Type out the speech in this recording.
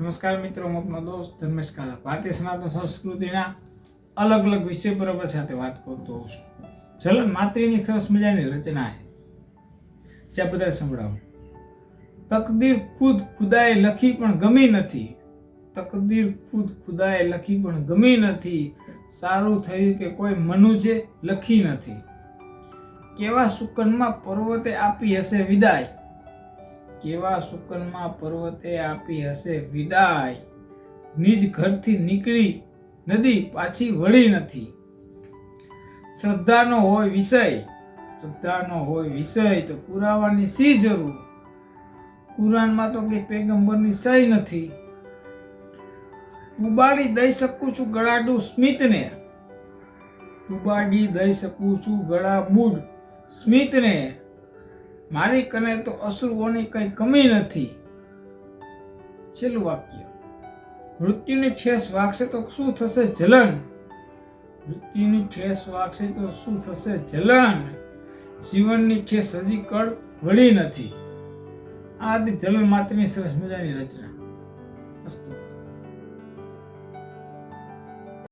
નમસ્કાર મિત્રો, હું દોસ્ત ધર્મેશ ભારતીય સનાતન સંસ્કૃતિના અલગ અલગ વિષય બરાબર સાથે વાત કરતો હોઉં છું. જલન માતૃની સરસ મજાની રચના છે. જે બધા સંભળાવું. તકદીર ખુદ ખુદાએ લખી પણ ગમી નથી. તકદીર ખુદ ખુદાએ લખી પણ ગમી નથી. સારું થયું કે કોઈ મનુજે લખી નથી. કેવા સુકનમાં પર્વતે આપી હશે વિદાય? કેવા સુકનમાં પર્વતે આપી હશે વિદાય? નિજ ઘરથી નીકળી નદી પાછી વળી નથી. શ્રદ્ધાનો હોય વિષય, શ્રદ્ધાનો હોય વિષય તો પુરાવાની સી જરૂર? કુરાનમાં તો કે પેગંબરની સહી નથી. ઉબાડી દઈ શકું છું ગળાડું સ્મિતને. ઉબાડી દઈ શકું છું ગળા બુડ સ્મિતને. મારી કને તો અસુરોની કઈ કમી નથી. છેલ્લું વાક્ય. મૃત્યુની ઠેસ વાગશે તો શું થશે જલન? મૃત્યુની ઠેસ વાગશે તો શું થશે જલન? જીવનની ઠેસ હજી કળ વળી નથી. આ જલન માત્રની સરસ મજાની રચના. અસ્તુ.